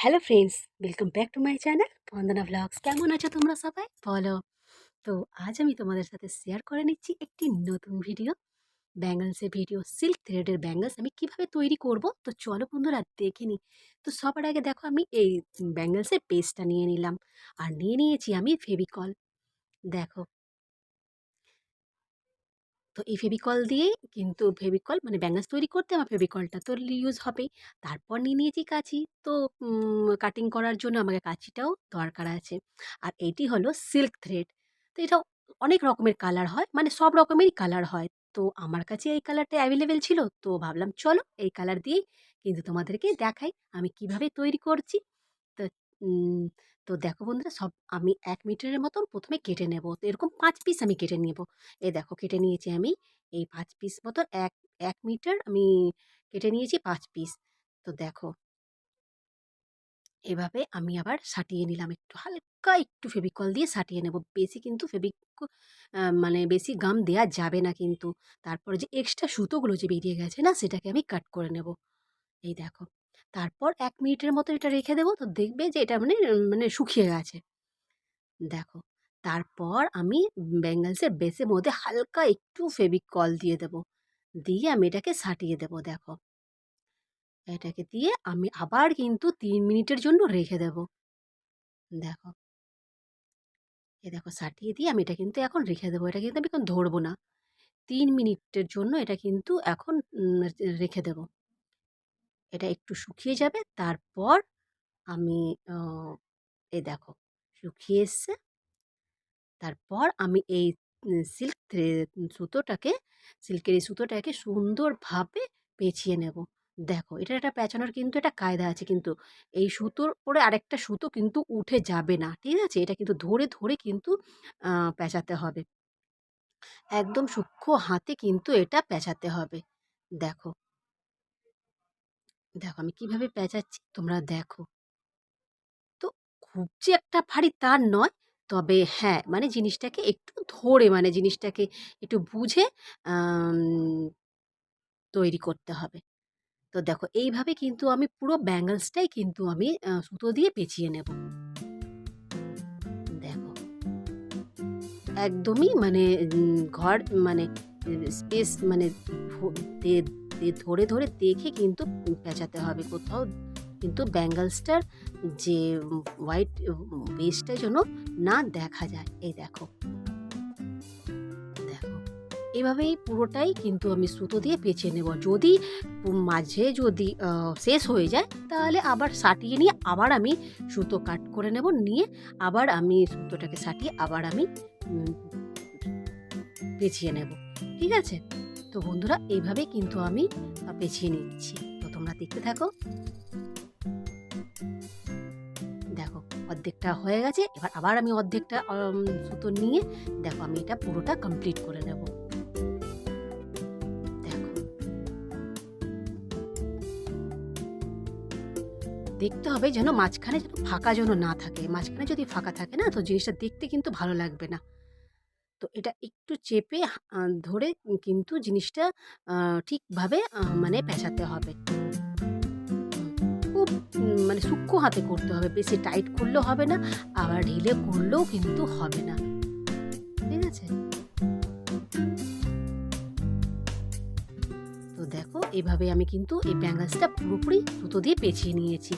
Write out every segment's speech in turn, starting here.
Hello friends welcome back to my channel Bandana vlogs কেমন আছো তোমরা সবাই? বলো। তো আজ আমি তোমাদের সাথে শেয়ার করে নিচ্ছি একটি নতুন ভিডিও ব্যাঙ্গলসের ভিডিও সিল্ক থ্রেডের ব্যাঙ্গলস আমি কীভাবে তৈরি করব? তো চলো বন্ধুরা, দেখে নিই তো সবার আগে দেখো আমি এই ব্যাঙ্গলসের পেস্টটা নিয়ে নিলাম। আর নিয়ে নিয়েছি আমি ফেভিকল দেখো তো এই ফেভিকল দিয়েই কিন্তু ফেভিকল মানে ব্যাঙ্গলস তৈরি করতে আমার ফেভিকলটা তো ইউজ হবেই। তারপর নিয়ে নিয়েছি কাঁচি। তো কাটিং করার জন্য আমাকে কাঁচিটাও দরকার আছে। আর এইটি হলো সিল্ক থ্রেড তো এটা অনেক রকমের কালার হয় মানে সব রকমেরই কালার হয়। তো আমার কাছে এই কালারটা অ্যাভেলেবেল ছিল, তো ভাবলাম চলো এই কালার দিয়েই কিন্তু তোমাদেরকে দেখাই আমি কীভাবে তৈরি করছি। তো দেখো বন্ধুরা, সব আমি এক মিটারের মতন প্রথমে কেটে নেব। তো এরকম পাঁচ পিস আমি কেটে নেব। এই দেখো কেটে নিয়েছি আমি এই পাঁচ পিস মতন এক এক মিটার আমি কেটে নিয়েছি পাঁচ পিস তো দেখো এভাবে আমি আবার সাটিয়ে নিলাম একটু, হালকা একটু ফেভিকল দিয়ে সাটিয়ে নেব। বেশি কিন্তু ফেভিক মানে বেশি গাম দেয়া যাবে না কিন্তু। তারপরে যে এক্সট্রা সুতোগুলো যে বেরিয়ে গেছে না, সেটাকে আমি কাট করে নেব। এই দেখো তারপর এক মিনিটের মতো এটা রেখে দেবো, তো দেখবে যে এটা মানে মানে শুকিয়ে গেছে। দেখো, তারপর আমি ব্যাঙ্গলসের বেসের মধ্যে হালকা একটু ফেভিকল দিয়ে দেব। দিয়ে আমি এটাকে সাটিয়ে দেব, দেখো। এটাকে দিয়ে আমি আবার কিন্তু তিন মিনিটের জন্য রেখে দেব। দেখো। এ দেখো, সাটিয়ে দিয়ে আমি এটা কিন্তু এখন রেখে দেবো। এটা কিন্তু আমি এখন ধরবো না। তিন মিনিটের জন্য এটা কিন্তু এখন রেখে দেব। এটা একটু শুকিয়ে যাবে। তারপর আমি এই দেখো, শুকিয়ে এসছে। তারপর আমি এই সিল্ক সুতোটাকে সিল্কের এই সুতোটাকে সুন্দরভাবে পেঁচিয়ে নেব। দেখো এটা একটা পেঁচানোর কিন্তু এটা কায়দা আছে কিন্তু, এই সুতোর পরে আরেকটা সুতো কিন্তু উঠে যাবে না, ঠিক আছে? এটা কিন্তু ধরে ধরে কিন্তু পেঁচাতে হবে। একদম সূক্ষ্ম হাতে কিন্তু এটা পেঁচাতে হবে। দেখো দেখো আমি কীভাবে পেঁচাচ্ছি, তোমরা দেখো। তো খুব যে একটা ভারী তার নয়, তবে হ্যাঁ মানে জিনিসটাকে একটু ধরে মানে জিনিসটাকে একটু বুঝে তৈরি করতে হবে। তো দেখো, এইভাবে কিন্তু আমি পুরো ব্যাঙ্গলসটাই কিন্তু আমি সুতো দিয়ে পেঁচিয়ে নেব। দেখো। একদমই মানে ঘর মানে স্পেস মানে ধরে ধরে দেখে কিন্তু পেঁচাতে হবে কোথাও। কিন্তু ব্যাঙ্গলসটার যে হোয়াইট বেসটা যেন না দেখা যায়, এই দেখো। দেখো, এভাবেই পুরোটাই কিন্তু আমি সুতো দিয়ে পেঁচে নেব। যদি মাঝে যদি শেষ হয়ে যায়, তাহলে আবার সাটিয়ে নিয়ে আবার আমি সুতো কাট করে নেব, নিয়ে আবার আমি সুতোটাকে সাটিয়ে আবার আমি পেঁচিয়ে নেব। ঠিক আছে? তো বন্ধুরা এইভাবে কিন্তু আমি পেঁচিয়ে নিচ্ছি। তো তোমরা দেখতে থাকো। দেখো, অর্ধেকটা হয়ে গেছে। এবার আবার আমি অর্ধেকটা সুতো নিয়ে, দেখো, আমি এটা পুরোটা কমপ্লিট করে নেব। দেখো। দেখতে হবে যেন মাঝখানে যেন ফাঁকা যেন না থাকে। মাঝখানে যদি ফাঁকা থাকে না, তো জিনিসটা দেখতে কিন্তু ভালো লাগবে না। তো এটা একটু চেপে ধরে কিন্তু জিনিসটা ঠিকভাবে মানে পেঁচাতে হবে। খুব মানে সূক্ষ্ম হাতে করতে হবে। বেশি টাইট করলেও হবে না, আবার ঢিলে করলেও কিন্তু হবে না। ঠিক আছে? তো দেখো, এভাবে আমি কিন্তু এই ব্যাঙ্গাসটা পুরোপুরি সুতো দিয়ে পেঁচিয়ে নিয়েছি।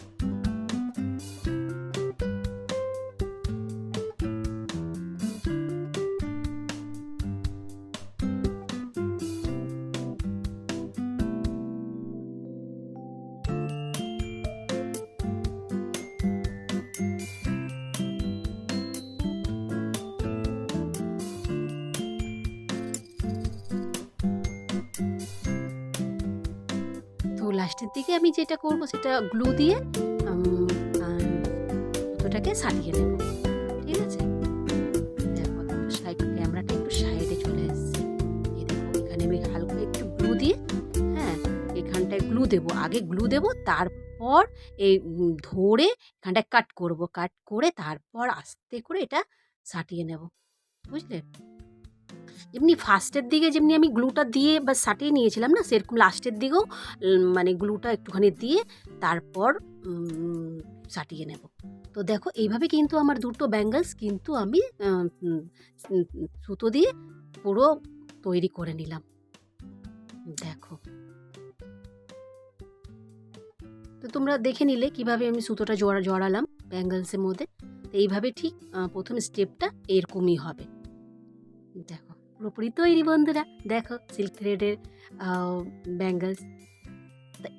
লাস্টের দিকে আমি যেটা করব সেটা গ্লু দিয়ে ওটাকে সারিয়ে নেব। ঠিক আছে? দেখো সাইড ক্যামেরাটা একটু সাইডে চলে এসছে। এই এখানে আমি হালকা একটু গ্লু দিয়ে হ্যাঁ এখানটায় গ্লু দেবো। আগে গ্লু দেবো, তারপর এই ধরে এখানটায় কাট করব। কাট করে তারপর আস্তে করে এটা সাটিয়ে নেব। বুঝলে? যেমনি ফার্স্টের দিকে যেমনি আমি গ্লুটা দিয়ে বা সাটিয়ে নিয়েছিলাম না, সেরকম লাস্টের দিকেও মানে গ্লুটা একটুখানি দিয়ে তারপর সাটিয়ে নেব। তো দেখো, এইভাবে কিন্তু আমার দুটো ব্যাঙ্গলস কিন্তু আমি সুতো দিয়ে পুরো তৈরি করে নিলাম। দেখো। তো তোমরা দেখে নিলে কীভাবে আমি সুতোটা জড়া, জড়ালাম ব্যাঙ্গলসের মধ্যে। এইভাবে ঠিক প্রথম স্টেপটা এরকমই হবে। পুরোপুরি তৈরি, বন্ধুরা। দেখো সিল্ক থ্রেডের ব্যাঙ্গলস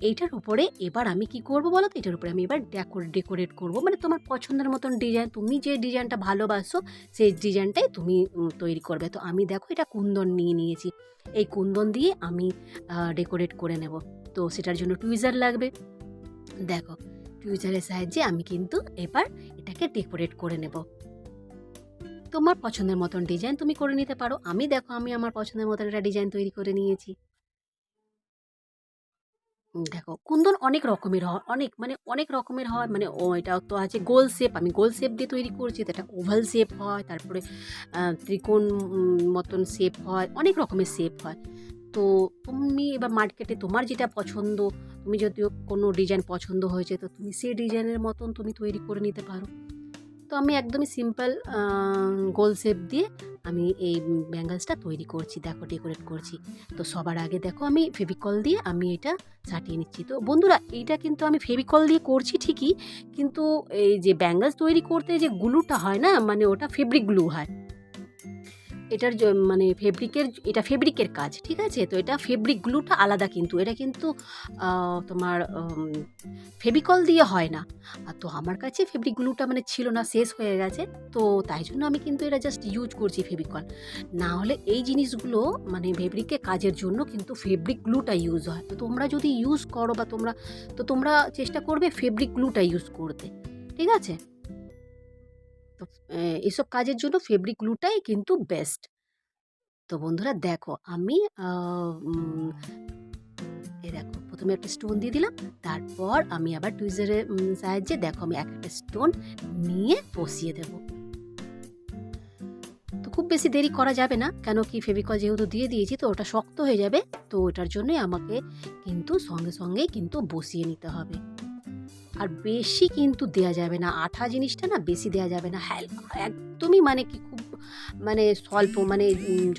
এইটার উপরে এবার আমি কি করব বলো তো? এটার উপরে আমি এবার ডেকোরেট ডেকোরেট করব। মানে তোমার পছন্দের মতন ডিজাইন তুমি যে ডিজাইনটা ভালোবাসো, সেই ডিজাইনটাই তুমি তৈরি করবে। তো আমি দেখো, এটা কুন্দন নিয়ে নিয়েছি। এই কুন্দন দিয়ে আমি ডেকোরেট করে নেব। তো সেটার জন্য টুইজার লাগবে। দেখো টুইজারের সাহায্যে আমি কিন্তু এবার এটাকে ডেকোরেট করে নেব। তোমার পছন্দের মতন ডিজাইন তুমি করে নিতে পারো। আমি দেখো, আমি আমার পছন্দের মতন একটা ডিজাইন তৈরি করে নিয়েছি। দেখো, কুন্দন অনেক রকমের হয়, অনেক মানে অনেক রকমের হয় মানে ও এটা তো আছে গোল শেপ আমি গোল শেপ দিয়ে তৈরি করছি এটা ওভাল শেপ হয়, তারপরে ত্রিকোণ মতন শেপ হয়, অনেক রকমের শেপ হয়। তো তুমি এবার মার্কেটে তোমার যেটা পছন্দ, তুমি যদিও কোনো ডিজাইন পছন্দ হয়েছে, তো তুমি সেই ডিজাইনের মতন তুমি তৈরি করে নিতে পারো। তো আমি একদমই সিম্পল গোল শেপ দিয়ে আমি এই ব্যাঙ্গালসটা তৈরি করছি, দেখো ডেকোরেট করছি। তো সবার আগে দেখো আমি ফেভিকল দিয়ে আমি এটা ছাটিয়ে নিচ্ছি। তো বন্ধুরা, এইটা কিন্তু আমি ফেভিকল দিয়ে করছি ঠিকই, কিন্তু এই যে ব্যাঙ্গলস তৈরি করতে যে গ্লুটা হয় না মানে ওটা ফেব্রিক গ্লু হয়। এটার মানে ফেব্রিকের এটা ফেব্রিকের কাজ, ঠিক আছে? তো এটা ফেব্রিক গ্লুটা আলাদা কিন্তু। এটা কিন্তু তোমার ফেবিকল দিয়ে হয় না। তো আমার কাছে ফেব্রিক গ্লুটা মানে ছিল না, শেষ হয়ে গেছে। তো তাই জন্য আমি কিন্তু এটা জাস্ট ইউজ করছি ফেবিকল না হলে এই জিনিসগুলো মানে ফেব্রিকের কাজের জন্য কিন্তু ফেব্রিক গ্লুটা ইউজ হয়। তো তোমরা যদি ইউজ করো বা তোমরা, তো তোমরা চেষ্টা করবে ফেব্রিক গ্লুটা ইউজ করতে। ঠিক আছে? তো এসব কাজের জন্য ফেব্রিক গ্লুটাই কিন্তু বেস্ট তো বন্ধুরা দেখো, আমি এই দেখো, প্রথমে একটা স্টোন দিয়ে দিলাম, তারপর আমি আবার টুইজারের সাহায্যে দেখো আমি এক একটা স্টোন নিয়ে বসিয়ে দেব। তো খুব বেশি দেরি করা যাবে না, কেন কি ফেভিকল যেহেতু দিয়ে দিয়েছি, তো ওটা শক্ত হয়ে যাবে, তো ওটার জন্যই আমাকে কিন্তু সঙ্গে সঙ্গেই কিন্তু বসিয়ে নিতে হবে। আর বেশি কিন্তু দেয়া যাবে না। আঠা জিনিসটা না বেশি দেয়া যাবে না। হালকা একদমই মানে কি খুব মানে স্বল্প মানে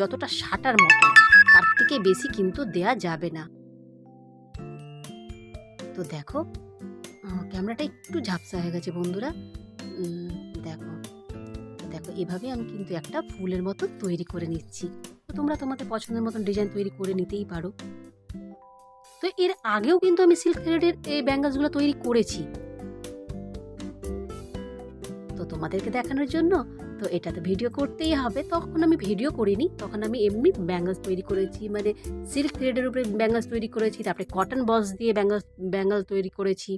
যতটা সাটার মতো। তার থেকে বেশি কিন্তু দেয়া যাবে না। তো দেখো ক্যামেরাটা একটু ঝাপসা হয়ে গেছে বন্ধুরা। দেখো দেখো, এভাবে আমি কিন্তু একটা ফুলের মতো তৈরি করে নিচ্ছি। তো তোমরা তোমাদের পছন্দের মতন ডিজাইন তৈরি করে নিতেই পারো। তো এর আগেও কিন্তু আমি সিল্ক থ্রেডের এই ব্যাঙ্গলসগুলো তৈরি করেছি। তো তোমাদেরকে দেখানোর জন্য, তো এটা তো ভিডিও করতেই হবে। তখন আমি ভিডিও করিনি, তখন আমি এমনি ব্যাঙ্গলস তৈরি করেছি মানে সিল্ক থ্রেডের উপরে ব্যাঙ্গলস তৈরি করেছি, তারপরে কটন বস দিয়ে ব্যাঙ্গল ব্যাঙ্গল তৈরি করেছি।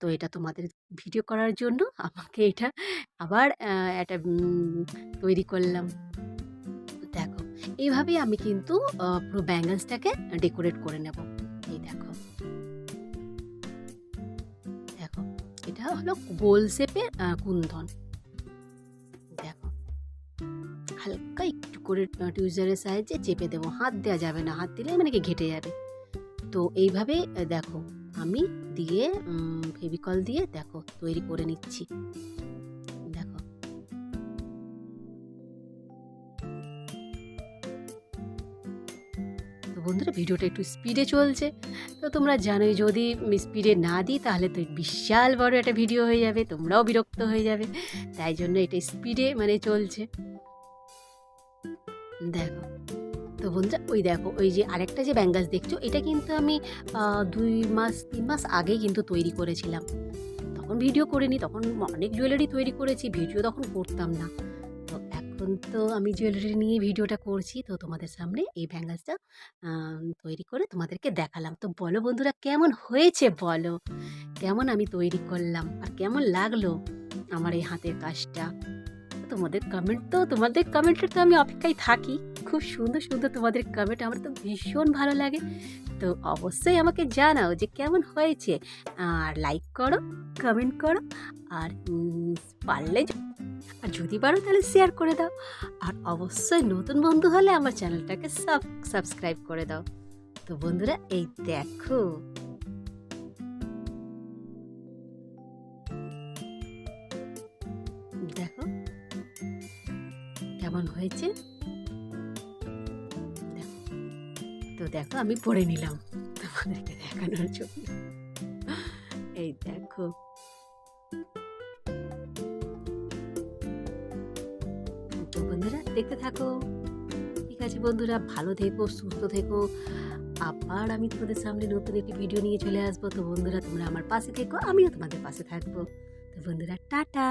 তো এটা তোমাদের ভিডিও করার জন্য আমাকে এটা আবার একটা তৈরি করলাম। দেখো এইভাবেই আমি কিন্তু পুরো ব্যাঙ্গলসটাকে ডেকোরেট করে নেব। এটা হলো গোল শেপের কুন্দন দেখো, হালকা একটু করে টিউজারের সাহায্যে চেপে দেবো। হাত দেওয়া যাবে না, হাত দিলে মানে কি ঘেটে যাবে। তো এইভাবে দেখো, আমি দিয়ে ফেভিকল দিয়ে, দেখো, তৈরি করে নিচ্ছি। বন্ধুরা, ভিডিওটা একটু স্পিডে চলছে। তো তোমরা জানোই, যদি স্পিডে না দিই, তাহলে তো বিশাল বড় একটা ভিডিও হয়ে যাবে, তোমরাও বিরক্ত হয়ে যাবে। তাই জন্য এটা স্পিডে মানে চলছে। দেখো, তো বন্ধুরা, ওই দেখো, ওই যে আরেকটা যে ব্যাঙ্গাস দেখছ, এটা কিন্তু আমি দুই মাস, তিন মাস আগে কিন্তু তৈরি করেছিলাম। তখন ভিডিও করিনি, তখন অনেক জুয়েলারি তৈরি করেছি ভিডিও তখন করতাম না। তো তো আমি জুয়েলারি নিয়ে ভিডিওটা করছি। তো তোমাদের সামনে এই ব্যাঙ্গাসটা তৈরি করে তোমাদেরকে দেখালাম। তো বলো বন্ধুরা, কেমন হয়েছে বলো? কেমন আমি তৈরি করলাম? আর কেমন লাগল আমার এই হাতের কাজটা? তোমাদের কমেন্ট তো, তোমাদের কমেন্টের তো আমি অপেক্ষায় থাকি। খুব সুন্দর সুন্দর তোমাদের কমেন্ট আমার তো ভীষণ ভালো লাগে। তো অবশ্যই আমাকে জানাও যে কেমন হয়েছে। আর লাইক করো কমেন্ট করো, আর পারলে আর যদি পারো তাহলে শেয়ার করে দাও। আর অবশ্যই নতুন বন্ধু হলে আমার চ্যানেলটাকে সাব সাবস্ক্রাইব করে দাও। তো বন্ধুরা, এই দেখো। দেখো, কেমন হয়েছে? তো দেখো, আমি পরে নিলাম। তোমাদেরকে দেখানোর জন্য। এই দেখো। তো বন্ধুরা, দেখতে থাকো। ঠিক আছে বন্ধুরা, ভালো থেকো, সুস্থ থেকো। আবার আমি তোমাদের সামনে নতুন একটি ভিডিও নিয়ে চলে আসব। তো বন্ধুরা, তোমরা আমার পাশে থেকো, আমিও তোমাদের পাশে থাকব। তো বন্ধুরা, টাটা!